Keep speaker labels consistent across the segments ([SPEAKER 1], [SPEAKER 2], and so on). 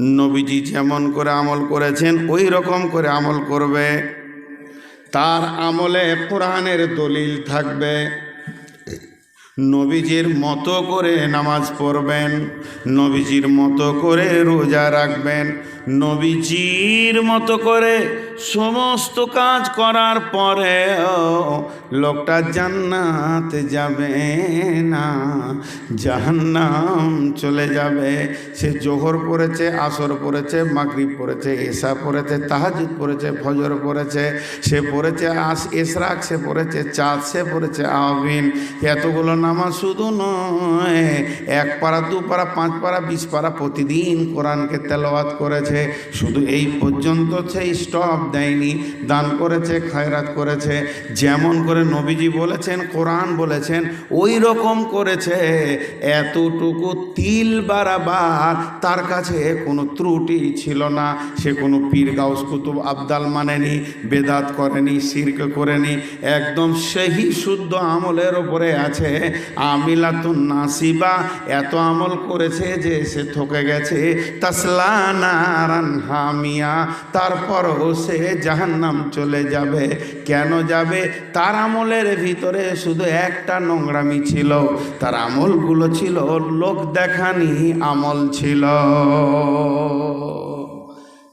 [SPEAKER 1] নবীজি যেমন করে আমল করেছেন, ওই রকম করে আমল করবে। তার আমলে কোরআনের দলিল থাকবে। নবীজির মতো করে নামাজ পড়বেন, নবীজির মতো করে রোজা রাখবেন, নবীজির মতো করে সমস্ত কাজ করার পরে লোকটা জান্নাতে যাবে না, জাহান্নাম চলে যাবে। সে জোহর পড়েছে, আসর পড়েছে, মাগরিব পড়েছে এসা পড়েছে তাহাজুদ পড়েছে, ফজর পড়েছে, সে পড়েছে আস এসরাক সে পড়েছে চাঁদ, সে পড়েছে আবিন এতগুলো নামাজ শুধু নয়, এক পাড়া, দু পাড়া, পাঁচ পাড়া, বিশ পাড়া প্রতিদিন কোরআনকে তেলাওয়াত করেছে। শুধু এই পর্যন্ত সেই স্টপ দেয়নি, দান করেছে, খায়রাত করেছে, যেমন করে নবীজি বলেছেন, কোরআন বলেছেন ওই রকম করেছে, এতটুকু তিল বারাবার তার কাছে কোনো ত্রুটি ছিল না, সে কোনো পীর গাউস কুতুব আবদাল মানেনি, বেদাত করেনি, শির্ক করেনি, একদম সেই শুদ্ধ আমলের ওপরে আছে, আমিলাতুন নাসিবা, এত আমল করেছে যে সে থকে গেছে, তাসলা নারান হামিয়া, তারপরও সে জাহান্নাম চলে যাবে। কেন যাবে? তার আমলের ভিতরে শুধু একটা নোংরামি ছিল। তার আমলগুলো ছিল লোক দেখানি আমল ছিল।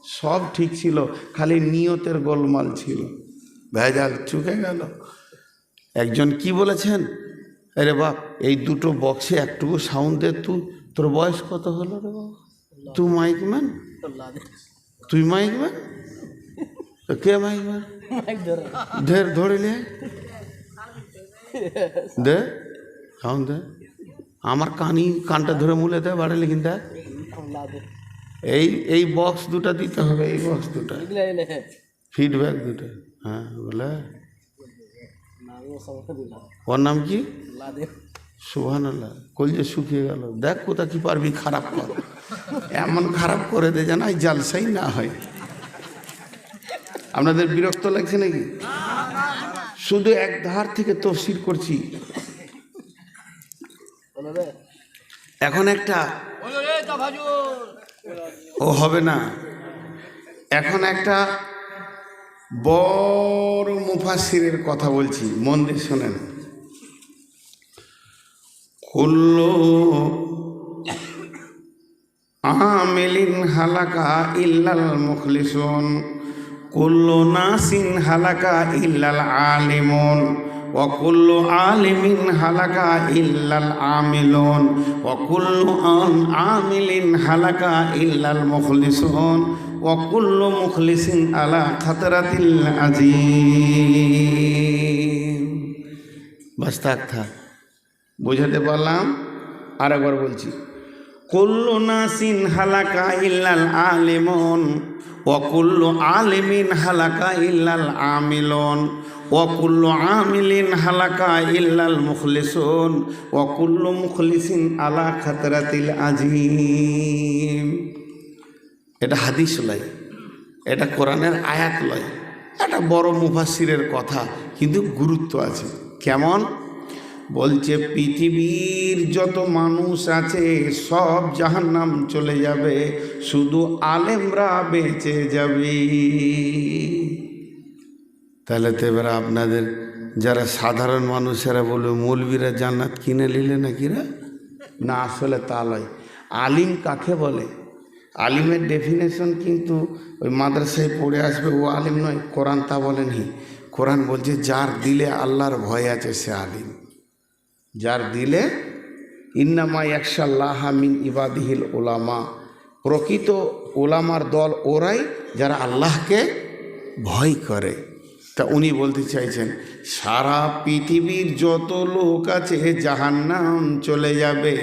[SPEAKER 1] সব ঠিক ছিল খালি নিয়তের গোলমাল ছিল। ভেজাল চুকে গেল। একজন কি বলেছেন? আরে বাপ এই দুটো বক্সে একটুকু সাউন্ড দে তুই। তোর বয়স কত হলো রে বাবা? তুই মাইক ম্যান? তুই মাইক ম্যান? তো কে ম্যান ধের লে দে। সাউন্ড দে। আমার কানি, কানটা ধরে মুলে দে বাড়ালে কিন্তু এই এই বক্স দুটা দিতে হবে, এই বক্স দুটা। ফিডব্যাক দুটো। হ্যাঁ বলে। ওর নাম কি? সুহান আল্লাহ কলজে শুকিয়ে গেল। দেখ কোথা কি পারবি খারাপ কর। এমন খারাপ করে দে যেন জালসাই না হয়। আপনাদের বিরক্ত লাগছে নাকি? শুধু এক ধার থেকে তফসির করছি। এখন একটা ও হবে না। এখন একটা বড় মুফাসিরের কথা বলছি, মন দিয়ে শোনেন। কুল্লু আমিলিন হালাকা ইল্লাল মুখলিসুন। কুল্লু নাসিন হালাকা ইল্লাল আলিমুন وكل عالم هلك إلا العاملون وكل عامل هلك إلا المخلصون وكل مخلص على خطرة العظيم বাস থাক থাক বুঝাতে পারলাম আরেকবার বলছি কুল্লু নাসিন হালাকা ইল্লাল আলিমুন ওয়াকুল্লু আলিমিন হালাকা ইল্লাল আমিলুন ওয়াকুল্লু আমিলিন হালাকা ইল্লাল মুখলিসুন ওয়াকুল্লু মুখলিসিন আলা খাতরাতিল আজিম। এটা হাদিস লয়, এটা কোরআনের আয়াত লয়, এটা বড় মুফাসিরের কথা, কিন্তু গুরুত্ব আছে। কেমন? বলছে, পৃথিবীর যত মানুষ আছে, সব জাহান্নাম চলে যাবে, শুধু আলেমরা বেঁচে যাবে। তাহলে তো এবার আপনাদের যারা সাধারণ মানুষেরা বলবে, মৌলবীরা জান্নাত কিনে নিলে না নাকিরা না, আসলে তা নয়। আলিম কাকে বলে? আলিমের ডেফিনেশন কিন্তু ওই মাদ্রাসায় পড়ে আসবে, ও আলিম নয়, কোরআন তা বলেনি। কোরআন বলছে, যার দিলে আল্লাহর ভয় আছে, সে আলিম। যার দিলে ইন্নামা একশাল্লাহ মিন ইবাদিহিল ওলামা প্রকৃত ওলামার দল ওরাই যারা আল্লাহকে ভয় করে। তা উনি বলতে চাইছেন, সারা পৃথিবীর যত লোক আছে জাহান্নাম চলে যাবে,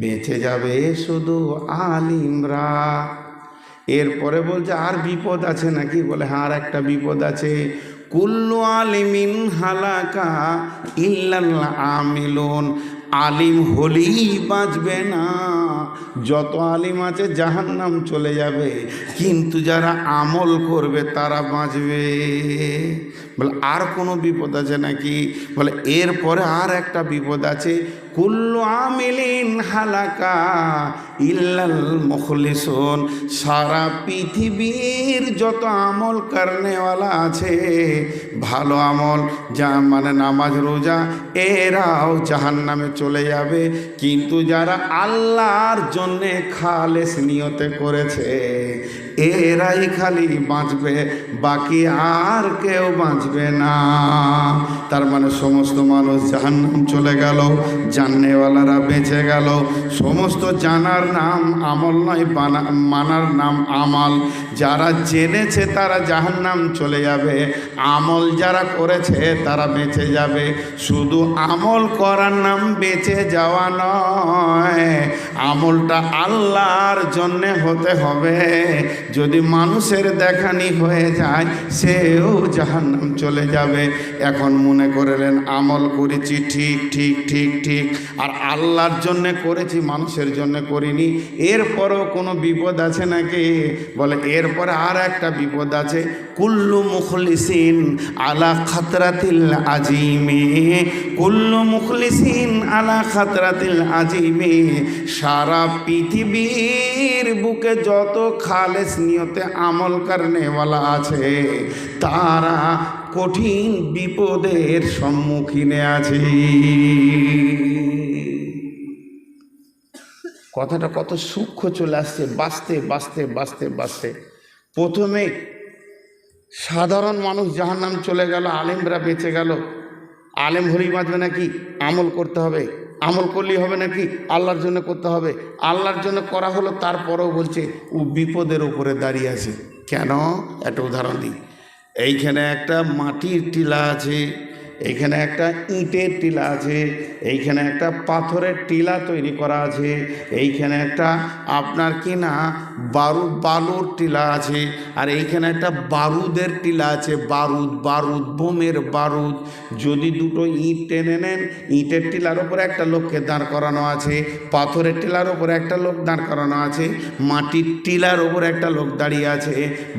[SPEAKER 1] বেঁচে যাবে শুধু আলিমরা। এরপরে বলছে, আর বিপদ আছে নাকি? বলে হ্যাঁ আর একটা বিপদ আছে। কুল্লু আলিমিন হালাকা ইল্লাল আমিলুন। আলিম হলেই বাঁচবে না। যত আলিম আছে জাহান্নাম চলে যাবে, কিন্তু যারা আমল করবে তারা বাঁচবে। বলে, আর কোনো বিপদ আছে নাকি? বলে, এরপরে আর একটা বিপদ আছে। কুল্লু আমিলিন হালাকা ইল্লাল মুখলিসুন। সারা পৃথিবীর যত আমল করনেওয়ালা আছে, ভালো আমল, যা মানে নামাজ, রোজা, এরাও জাহান নামে চলে যাবে। কিন্তু যারা আল্লাহর জন্যে খালেস নিয়তে করেছে এরাই খালি বাঁচবে, বাকি আর কেউ বাঁচবে না। তার মানে সমস্ত মানুষ জাহান্নাম চলে গেল, জাননেওয়ালারা বেঁচে গেল। সমস্ত জানার নাম আমল নয় মানার নাম আমাল। যারা জেনেছে তারা জাহান নাম চলে যাবে। আমল যারা করেছে তারা বেঁচে যাবে। শুধু আমল করার নাম বেঁচে যাওয়া নয়, আমলটা আল্লাহর জন্যে হতে হবে। যদি মানুষের দেখানি হয়ে যায়, সেও জাহান নাম চলে যাবে। এখন মনে করলেন, আমল করেছি ঠিক ঠিক ঠিক ঠিক। আর আল্লাহর জন্যে করেছি, মানুষের জন্য করিনি। এরপরও কোনো বিপদ আছে নাকি? বলে এরপরে আর একটা বিপদ আছে। কুল্লু মুখলিসিন আলা খাতরাতিল আজিমে। কুল্লু মুখলিসিন আলা খাতরাতিল আজিমে। সারা পৃথিবীর বুকে যত খালেস নিয়তে আমল করনেওয়ালা আছে, তারা কঠিন বিপদের সম্মুখীনে আছে। কথাটা কত সূক্ষ্ম চলে আসছে, বাঁচতে বাঁচতে বাঁচতে বাঁচতে। প্রথমে সাধারণ মানুষ যাহার নাম চলে গেল, আলেমরা বেঁচে গেল। আলেম হলেই বাঁচবে নাকি? আমল করতে হবে। আমল করলেই হবে নাকি? আল্লাহর জন্য করতে হবে। আল্লাহর জন্য করা হলো, তারপরেও বলছে, ও বিপদের উপরে দাঁড়িয়ে আছে। কেন? একটা উদাহরণ দিই। এইখানে একটা মাটির টিলা আছে। এইখানে একটা ইটের টিলা আছে, এইখানে একটা পাথরের টিলা তৈরি করা আছে, এইখানে একটা আপনার কি না বারুদ বালুর টিলা আছে, আর এইখানে একটা বারুদের টিলা আছে, বারুদ বারুদ, বোমের বারুদ। যদি দুটো ইট টেনে নেন, ইটের টিলার ওপরে একটা লোককে দাঁড় করানো আছে, পাথরের টিলার ওপরে একটা লোক দাঁড় করানো আছে, মাটির টিলার ওপরে একটা লোক দাঁড়িয়ে আছে,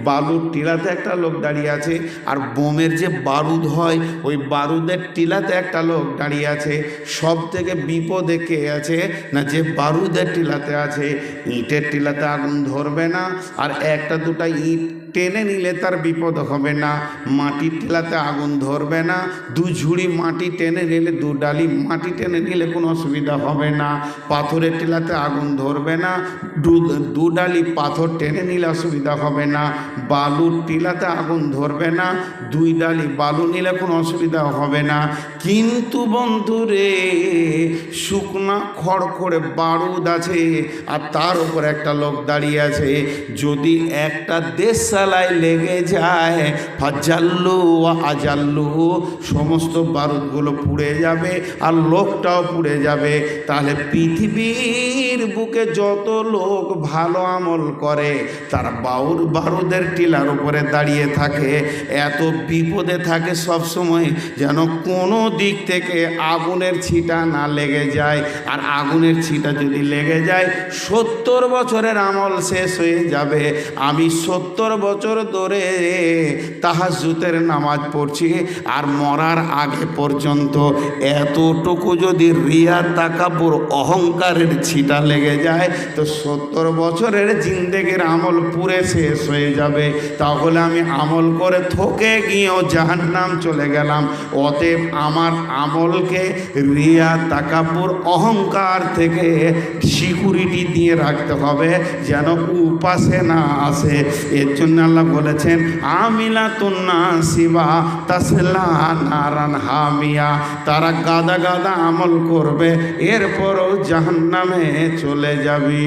[SPEAKER 1] বালুর টিলাতে একটা লোক দাঁড়িয়ে আছে, আর বোমের যে বারুদ হয়, ওই বারুদের টিলাতে একটা লোক দাঁড়িয়ে আছে সব থেকে বিপদে কে আছে? না যে বারুদের টিলাতে আছে, ইটের টিলাতে আগুন ধরবে না, আর একটা দুটা ইট টেনে নিলে তার বিপদ হবে না। মাটির টিলাতে আগুন ধরবে না। দু ঝুড়ি মাটি টেনে নিলে, দু ডালি মাটি টেনে নিলে কোনো অসুবিধা হবে না। পাথরের টেলাতে আগুন ধরবে না। দু ডালি পাথর টেনে নিলে অসুবিধা হবে না। বালুর টিলাতে আগুন ধরবে না। দুই ডালি বালু নিলে কোনো অসুবিধা হবে না। কিন্তু বন্ধুরে, শুকনা খড় করে বারুদ আছে আর তার উপর একটা লোক দাঁড়িয়ে আছে। যদি একটা দেশ সালাই লেগে যায়। ফাজাল্লু আজাল্লু, সমস্ত বারুদগুলো পুড়ে যাবে আর লোকটাও পুড়ে যাবে। তাহলে পৃথিবীর বুকে যত লোক ভালো আমল করে, তার বাউর বারুদের টিলার উপরে দাঁড়িয়ে থাকে। এত বিপদে থাকে সব সময় যেন কোনো দিক থেকে আগুনের ছিটা না লেগে যায়। আর আগুনের ছিটা যদি লেগে যায়, সত্তর বছরের আমল শেষ হয়ে যাবে। আমি সত্তর বছর ধরে তাহাজুতের নামাজ পড়ছি আর মরার আগে পর্যন্ত এতটুকু যদি রিয়া তাকাপুর অহংকারের ছিটা লেগে যায়, তো সত্তর বছরের জিন্দেগির আমল পুরে শেষ হয়ে যাবে। তাহলে আমি আমল করে থকে গিয়েও জাহান্নাম চলে গেলাম। অতএব আমার আমলকে রিয়া তাকাপুর অহংকার থেকে সিকিউরিটি দিয়ে রাখতে হবে, যেন উপাসে না আসে। এর জন্য আল্লাহ বলেছেন আমিলা তুন্না শিবা তাসলা নারান হামিয়া। তারা গাদা গাদা আমল করবে, এরপরও জাহান্নামে চলে যাবি।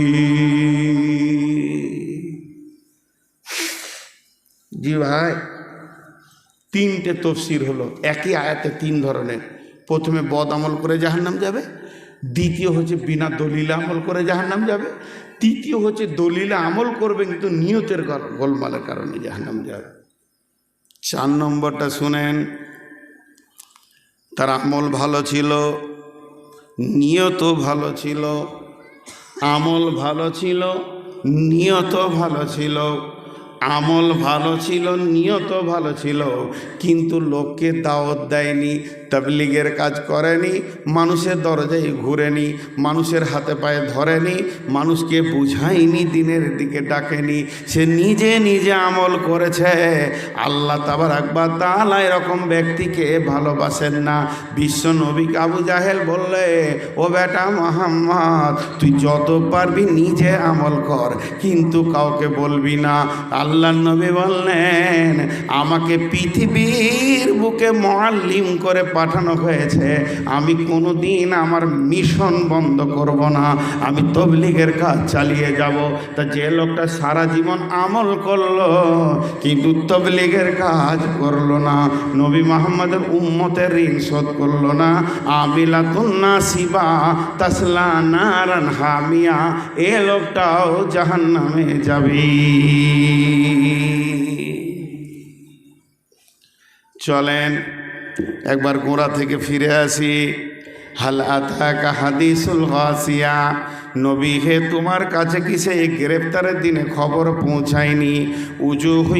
[SPEAKER 1] জি ভাই, তিনটে তফসির হলো, একই আয়াতে তিন ধরনের। প্রথমে বদ আমল করে জাহান্নাম যাবে, দ্বিতীয় হচ্ছে বিনা দলিলে আমল করে জাহান্নাম যাবে তৃতীয় হচ্ছে দলিলে আমল করবে কিন্তু নিয়তের গোলমালের কারণে জাহান্নাম যাবে। চার নম্বরটা শুনেন, তার আমল ভালো ছিল নিয়ত ভালো ছিল, আমল ভালো ছিল নিয়ত ভালো ছিল, আমল ভালো ছিল নিয়ত ভালো ছিল, কিন্তু লোককে দাওয়াত দেয়নি তাবলিগের কাজ করেনি, মানুষের দরজায় ঘুরেনি, মানুষের হাতে পায়ে ধরেনি, মানুষকে বুঝায়নি, দিনের দিকে ডাকেনি, সে নিজে নিজে আমল করেছে। আল্লাহ তাবার আকবর তাহলে এরকম ব্যক্তিকে ভালোবাসেন না। বিশ্ব নবী আবু জাহেল বললে, ও বেটা মোহাম্মদ, তুই যত পারবি নিজে আমল কর, কিন্তু কাউকে বলবি না। আল্লাহ নবী বললেন, আমাকে পৃথিবীর বুকে মোয়াল্লিম করে পাঠানো হয়েছে, আমি কোনো দিন আমার মিশন বন্ধ করব না, আমি তবলিগের কাজ চালিয়ে যাব। তা যে লোকটা সারা জীবন আমল করল, কিন্তু তবলিগের কাজ করল না, নবী মোহাম্মদের উম্মতের ঋণ শোধ করল না। আবিলাতুন্না শিবা তাসলা নারান হামিয়া, এ লোকটাও জাহান নামে যাবি। চলেন একবার গোড়া থেকে ফিরে আসি। হাল আতাকা হাদিসুল গাসিয়া নবী, হে তোমার কাছে কি সেই গ্রেপ্তারের দিনে খবর পৌঁছায়নি? উজু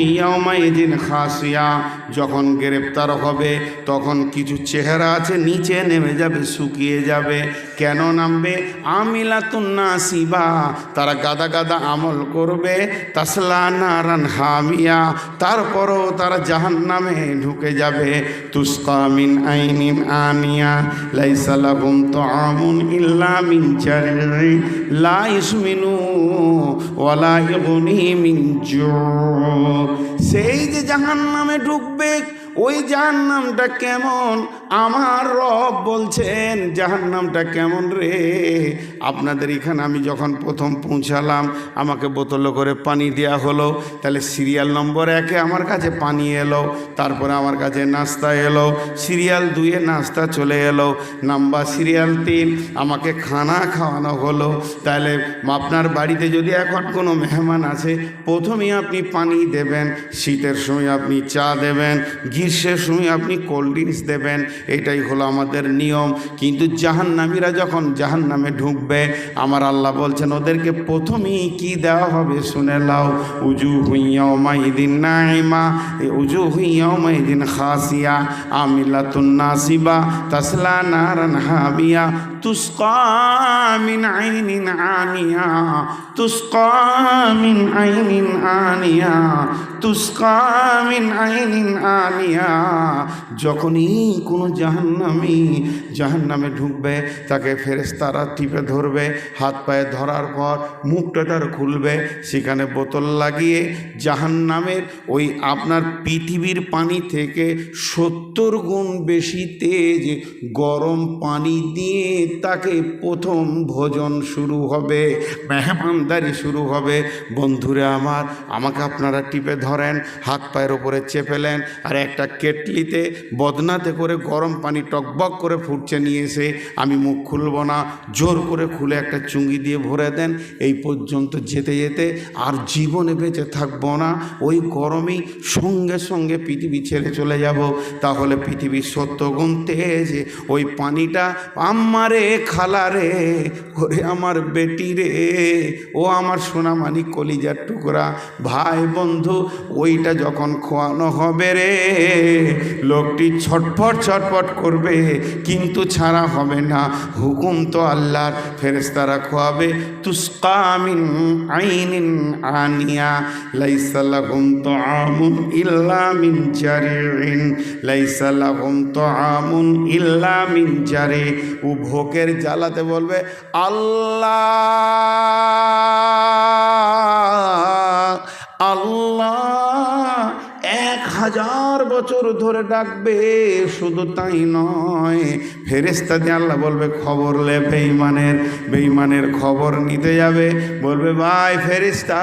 [SPEAKER 1] দিন খাসিয়া, যখন গ্রেপ্তার হবে, তখন কিছু চেহারা আছে, নিচে নেমে যাবে, শুকিয়ে যাবে। কেন নামবে? আমিলা আমিলাতুন্না শিবা তারা গাদা গাদা আমল করবে। তাসলা নারান হামিয়া, তারপরও তারা জাহান নামে ঢুকে যাবে। তুস্কামিন আইনিন আনিয়া লাইসালাহুম তাআমুন ইল্লা মিন জারি লা ইসমিনু ওয়ালা ইগনি মিন জু। সেই যে জাহান নামে ঢুকবে, ওই জাহান্নামটা কেমন? আমার রব বলছেন, জাহান্নামটা কেমন রে? আপনাদের এখানে আমি যখন প্রথম পৌঁছালাম, আমাকে বোতলে করে পানি দেওয়া হলো। তাহলে সিরিয়াল নম্বর একে আমার কাছে পানি এলো, তারপরে আমার কাছে নাস্তা এলো, সিরিয়াল দুয়ে নাস্তা চলে এলো, নাম্বার সিরিয়াল তিন, আমাকে খানা খাওয়ানো হলো। তাহলে আপনার বাড়িতে যদি এখন কোনো মেহমান আছে প্রথমেই আপনি পানি দেবেন শীতের সময় আপনি চা দেবেন, গ্রীষ্মের সময় আপনি কোল্ড ড্রিঙ্কস দেবেন, এটাই হলো আমাদের নিয়ম। কিন্তু জাহান্নামীরা যখন জাহান্নামে ঢুকবে, আমার আল্লাহ বলছেন, ওদেরকে প্রথমেই কি দেওয়া হবে শুনে লাও উজু হুইয়াও মাইদিন নাইমা উজু হুইয়াও মাইদিন খাসিয়া, আমিলাতুন নাসিবা, তাসলা নারান হাবিয়া, তুস্কা মিন আইনিন আনিয়া। তুস্কা মিন আইনিন আনিয়া তুস্কা মিন আইনিন আনিয়া যখনই কোনো জাহান্নামি জাহান্নামে ঢুকবে, তাকে ফেরেস্তারা টিপে ধরবে, হাত পায়ে ধরার পর মুখটা তার খুলবে, সেখানে বোতল লাগিয়ে জাহান্নামের ওই আপনার পৃথিবীর পানি থেকে সত্তর গুণ বেশি তেজ, গরম পানি দিয়ে তাকে প্রথম ভোজন শুরু হবে। মেহমানদারি শুরু হবে। বন্ধুরা আমার, আমাকে আপনারা টিপে ধরেন, হাত পায়ের ওপরে চেপেলেন আর একটা কেটলিতে, বদনাতে করে গরম পানি টকবক করে ফুটছে নিয়ে এসে, আমি মুখ খুলব না। জোর করে খুলে একটা চুঙ্গি দিয়ে ভরে দেন, এই পর্যন্ত যেতে যেতে আর জীবনে বেঁচে থাকব না। ওই গরমেই সঙ্গে সঙ্গে পৃথিবী ছেড়ে চলে যাব। তাহলে পৃথিবীর সত্যগুণ যে ওই পানিটা আমারে খালারে, ওরে আমার বেটি রে ও আমার সোনামানি কলিজার টুকরা। ভাই বন্ধু, ওইটা যখন খোয়ানো হবে রে, লোকটি ছটফট ছটফট করবে, কিন্তু ছাড়া হবে না। হুকুম তো আল্লাহর ফেরেস্তারা খোয়াবে তুস্কামিন আইনিন আনিয়া। লাইসালাহুম তো আমুন ইল্লা মিন জারিন লাইসালাহুম তো আমুন ইল্লা মিন জারে ও ভোকের জ্বালাতে বলবে, আল্লাহ! আল্লাহ এক হাজার বছর ধরে ডাকবে, শুধু তাই নয়। ফেরেস্তা দিয়ে আল্লাহ বলবে, খবর লে বেইমানের বেইমানের খবর নিতে যাবে। বলবে, ভাই ফেরিস্তা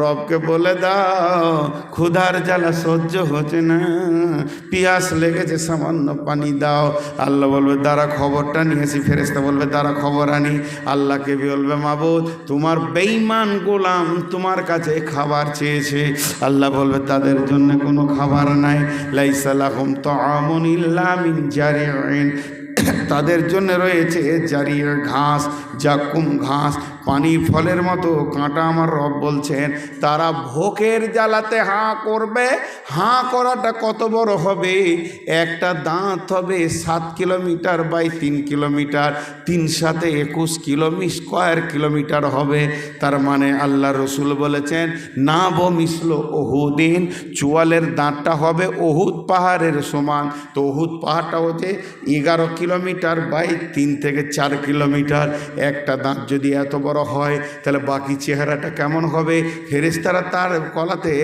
[SPEAKER 1] রবকে বলে দাও, ক্ষুধার জ্বালা সহ্য হচ্ছে না। পিয়াস লেগেছে, সামান্য পানি দাও। আল্লাহ বলবে দ্বারা খবরটা নিয়েছি ফেরেস্তা বলবে, দাঁড়া, খবর আনি। আল্লাহকে বলবে, মাবুদ, তোমার বেইমান গোলাম তোমার কাছে খাবার চেয়েছে। আল্লাহ বলবে, তাদের জন্য কোনো খাবার নাই। লাইসালাহম তো আমন ইল্লামিন জারি তাদের জন্য রয়েছে জারির ঘাস জাকুম ঘাস পানি ফলের মতো, কাঁটা আমার রব বলছেন, তারা ভোকের জ্বালাতে হাঁ করবে, হাঁ করাটা কত বড় হবে? একটা দাঁত হবে সাত কিলোমিটার বাই তিন কিলোমিটার, তিন সাথে একুশ কিলোমি, স্কোয়ার কিলোমিটার হবে। তার মানে আল্লাহ রসুল বলেছেন, না বো মিশল ওহুদিন, চুয়ালের দাঁতটা হবে ওহুদ পাহাড়ের সমান। তো ওহুদ পাহাড়টা হচ্ছে এগারো কিলোমিটার বাই তিন থেকে চার কিলোমিটার। একটা দাঁত যদি এত বড় হয়, তাহলে বাকি চেহারাটা কেমন হবে? ফেরেস্তারা তার গলাতে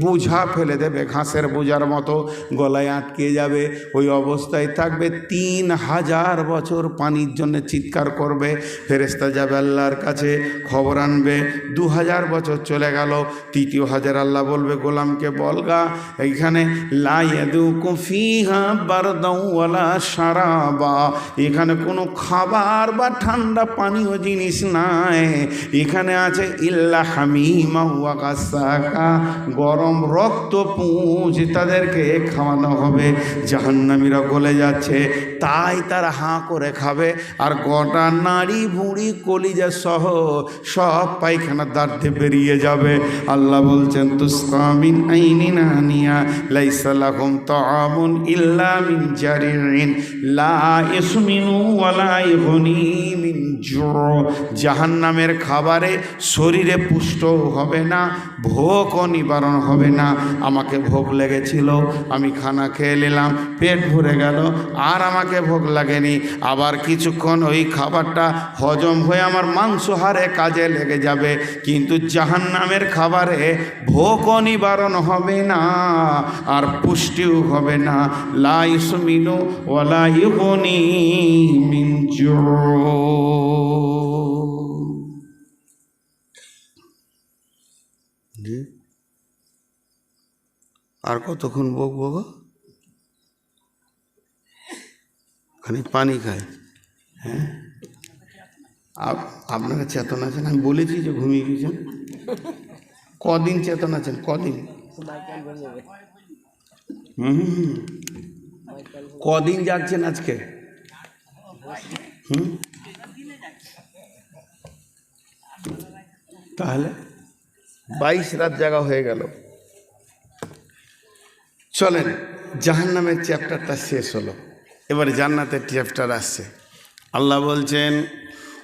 [SPEAKER 1] বোঝা ফেলে দেবে, ঘাসের বোঝার মতো গলায় আটকে যাবে। ওই অবস্থায় থাকবে, তিন হাজার বছর পানির জন্য চিৎকার করবে। ফেরেস্তা যাবে আল্লাহর কাছে, খবর আনবে, দু হাজার বছর চলে গেল, তৃতীয় হাজার আল্লাহ বলবে, গোলামকে বলগা এইখানে লাইয়াদু কফিহা বারদাউওয়ালা সারাবা এখানে কোনো খাবার বা ঠান্ডা পানীয় জিনিস নাই। এখানে আছে, ইল্লা হামিমা গরম রক্ত পুঁজ তাদেরকে খাওয়ানো হবে, জাহান্নামীরা গলে যাচ্ছে, তাই তারা হাঁ করে খাবে। আর গোটা নাড়ি ভুঁড়ি কলিজা সহ সব পায়খানা দাঁড়তে বেরিয়ে যাবে। আল্লাহ বলছেন তুসকামিন আইনিন আনিয়া লাইসা লাহুম তাআমুন ইল্লা মিন জারিন লা ইসমিনু ওয়ালা ইগনি মিন জাহান্নামের খাবারে শরীরে পুষ্ট হবে না ভোকও নিবারণ হবে না। আমাকে ভোগ লেগেছিল, আমি খানা খেয়ে নিলাম, পেট ভরে গেল, আর আমাকে ভোগ লাগেনি। আবার কিছুক্ষণ ওই খাবারটা হজম হয়ে আমার মাংসহারে কাজে লেগে যাবে। কিন্তু জাহান্নামের খাবারে ভোকও নিবারণ হবে না, আর পুষ্টিও হবে না। লাইসমিনু ওয়ালা ইউগনি মিন আর কতক্ষণ বকবো গো খালি পানি খায় হ্যাঁ? আপ- আপনারা চেতনা আছেন আমি বলেছি যে ঘুমিয়ে গেছেন কদিন চেতনা আছেন? কদিন? হুম। কদিন যাচ্ছেন আজকে? হুম? তাহলে? বাইশ রাত জায়গা হয়ে গেল। চলেন, জাহান্নামের চ্যাপ্টারটা শেষ হলো। এবারে জান্নাতের চ্যাপ্টার আসছে। আল্লাহ বলছেন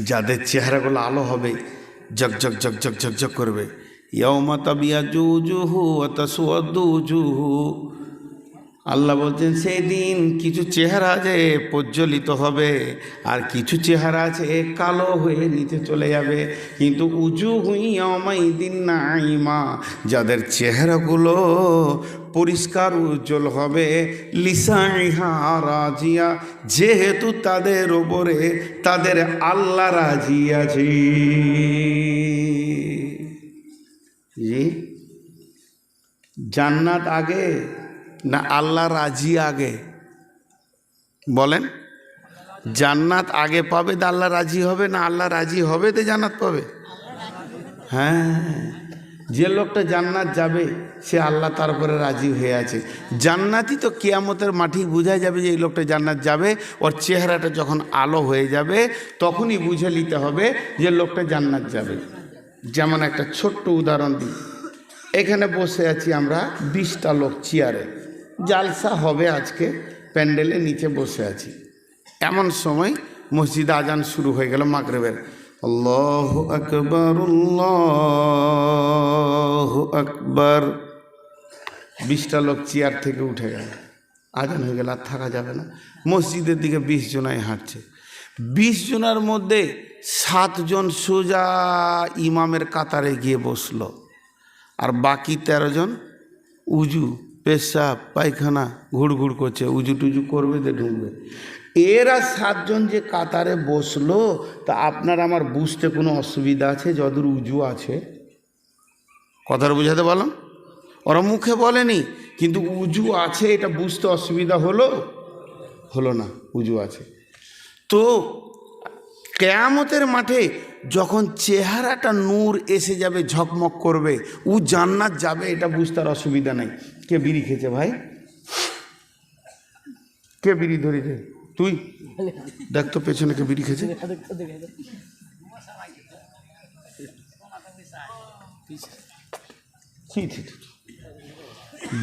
[SPEAKER 1] যাদের চেহারাগুলো আলো হবে জগজগ জগজগ জগজগ করবে। ইয়মা তাবিয়া জুজুহু অতসুহু আল্লাহ বলছেন সেই দিন কিছু চেহারা আছে প্রজ্বলিত হবে, আর কিছু চেহারা আছে কালো হয়ে নিচে চলে যাবে। কিন্তু উজু হুই আমাই দিন নাইমা যাদের চেহারাগুলো পরিষ্কার উজ্জ্বল হবে লিসাইহা রাজিয়া, যেহেতু তাদের ওপরে তাদের আল্লাহ রাজি আছে। জি? জান্নাত আগে না, আল্লাহ রাজি আগে। বলেন, জান্নাত আগে পাবে তো আল্লাহ রাজি হবে, না আল্লাহ রাজি হবে তো জান্নাত পাবে? হ্যাঁ যে লোকটা জান্নাত যাবে, সে আল্লাহ তার উপরে রাজি হয়ে আছে। জান্নাতই তো কেয়ামতের মাটি বোঝা যাবে যে এই লোকটা জান্নাত যাবে, ওর চেহারাটা যখন আলো হয়ে যাবে, তখনই বুঝে নিতে হবে যে লোকটা জান্নাত যাবে। যেমন একটা ছোট্ট উদাহরণ দিই। এখানে বসে আছি আমরা বিশটা লোক, চেয়ারে। জালসা হবে আজকে প্যান্ডেলের নিচে বসে আছি। এমন সময় মসজিদে আজান শুরু হয়ে গেল মাগরেবের। আল্লাহ আকবর আকবর। বিশটা লোক চেয়ার থেকে উঠে গেল। আজান হয়ে গেল, আর থাকা যাবে না। মসজিদের দিকে বিশ জনাই হাঁটছে। বিশ জনের মধ্যে সাতজন সোজা ইমামের কাতারে গিয়ে বসল। আর বাকি তেরো জন উজু। পেশাব, পায়খানা, ঘুড়ঘুড় করছে উজু টুজু করবে দে ঢুকবে। এরা সাতজন যে কাতারে বসল, তা আপনার আমার বুঝতে কোনো অসুবিধা আছে? যদুর উজু আছে। কথাটা বুঝাতে বললাম ওরা মুখে বলেনি, কিন্তু উজু আছে, এটা বুঝতে অসুবিধা হলো? হলো না, উজু আছে। তো, কেয়ামতের মাঠে যখন চেহারাটা নূর এসে যাবে, ঝকমক করবে, উ জান্নাত যাবে, এটা বুঝতে আর অসুবিধা নাই। কে বিড়ি খেয়েছে ভাই? কে বিড়ি ধরেছে? তুই? দেখ তো পেছনে কে বিড়ি খেয়েছে।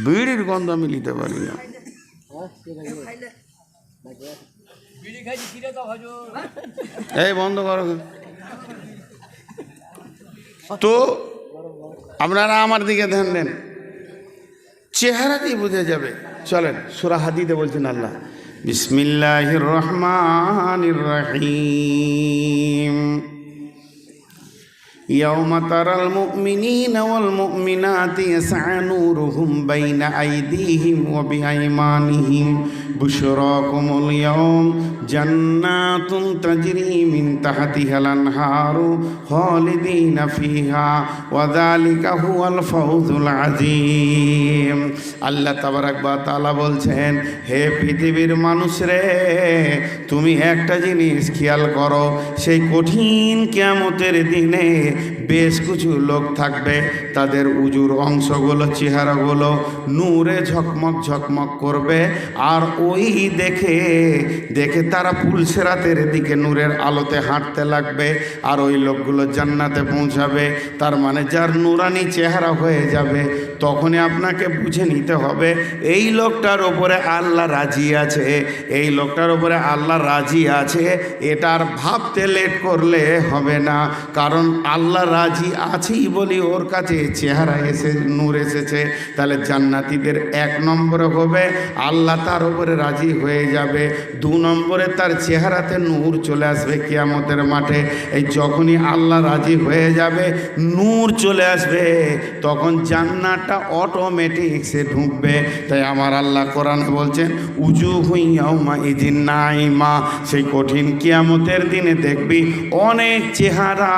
[SPEAKER 1] বিড়ির গন্ধ আমি নিতে পারি না। এই বন্ধ করো। তো আপনারা আমার দিকে ধ্যান দেন চেহারাতেই বোঝা যাবে চলেন সুরা হাদিতে বলছেন আল্লাহ বিসমিল্লাহির রহমানির রহিম يوم ترى المؤمنين والمؤمنات يسعى نورهم بين أيديهم وبأيمانهم بشراكم اليوم جنات تجري من تحتها الأنهار خالدين فيها وذلك هو الفوز العظيم আল্লাহ তাবারাক বা তাআলা বলছেন হে পৃথিবীর মানুষ রে তুমি একটা জিনিস খেয়াল করো সেই কঠিন কিয়ামতের দিনে বেশ কিছু লোক থাকবে, তাদের উজুর অংশগুলো, চেহারাগুলো নূরে ঝকমক ঝকমক করবে, আর ওই দেখে দেখে তারা পুলসেরাতের দিকে নূরের আলোতে হাঁটতে লাগবে, আর ওই লোকগুলো জান্নাতে পৌঁছাবে, তার মানে যার নুরানি চেহারা হয়ে যাবে তখনই আপনাকে বুঝে নিতে হবে, এই লোকটার ওপরে আল্লাহ রাজি আছে, এই লোকটার ওপরে আল্লাহ রাজি আছে, এটা আর ভাবতে লেট করলে হবে না, কারণ আল্লাহ রাজি আছেই বলি ওর কাছে চেহারা এসে, নূর এসেছে, তাহলে জান্নাতিদের এক নম্বরে হবে, আল্লাহ তার উপরে রাজি হয়ে যাবে, দু নম্বরে তার চেহারাতে নূর চলে আসবে কিয়ামতের মাঠে, এই যখনই আল্লাহ রাজি হয়ে যাবে, নূর চলে আসবে, তখন জান্নাতটা অটোমেটিক সে ঢুকবে। তাই আমার আল্লাহ কোরআন বলছেন, উজু হুইয়াউমা ইদিন নাইমা সেই কঠিন কিয়ামতের দিনে দেখবি অনেক চেহারা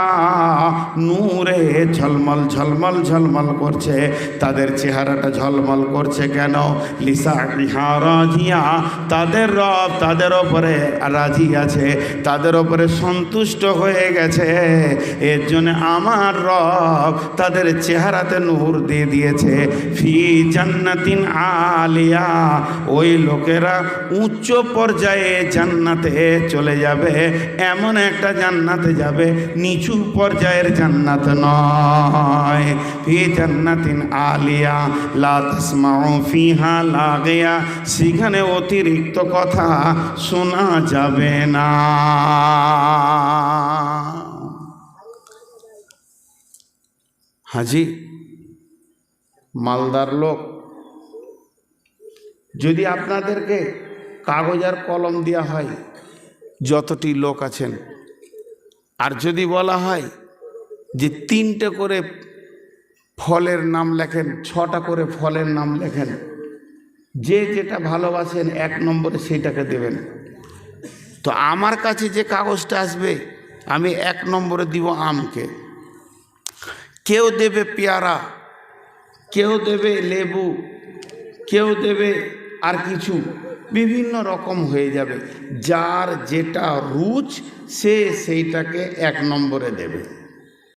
[SPEAKER 1] নূরে ঝলমল ঝলমল ঝলমল করছে। তাদের চেহারাটা ঝলমল করছে কেন? লিসা রাজিয়া। তাদের রব তাদের ওপরে রাজি আছে, তাদের ওপরে সন্তুষ্ট হয়ে গেছে। এর জন্য আমার রব তাদের চেহারাতে নূর দিয়ে দিয়েছে। ফি জান্নাতিন আলিয়া। ওই লোকেরা উচ্চ পর্যায়ে জান্নাতে চলে যাবে। এমন একটা জান্নাতে যাবে, নিচু পর্যায়ের জান্নাত নয়। ফি জান্নাতিন আলিয়া, লা তাসমাউ ফিহা লাগিয়া। সেখানে অতিরিক্ত কথা শোনা যাবে না। হাজি মালদার লোক। যদি আপনাদেরকে কাগজ আর কলম দেওয়া হয়, যতটি লোক আছেন, আর যদি বলা হয় যে তিনটে করে ফলের নাম লেখেন, ছটা করে ফলের নাম লেখেন, যে যেটা ভালোবাসেন, এক নম্বরে সেইটাকে দেবেন। তো আমার কাছে যে কাগজটা আসবে, আমি এক নম্বরে দিব আমকে। কেউ দেবে পেয়ারা কেউ দেবে লেবু, কেউ দেবে আর কিছু। বিভিন্ন রকম হয়ে যাবে। যার যেটা রুচ, সে সেইটাকে এক নম্বরে দেবে।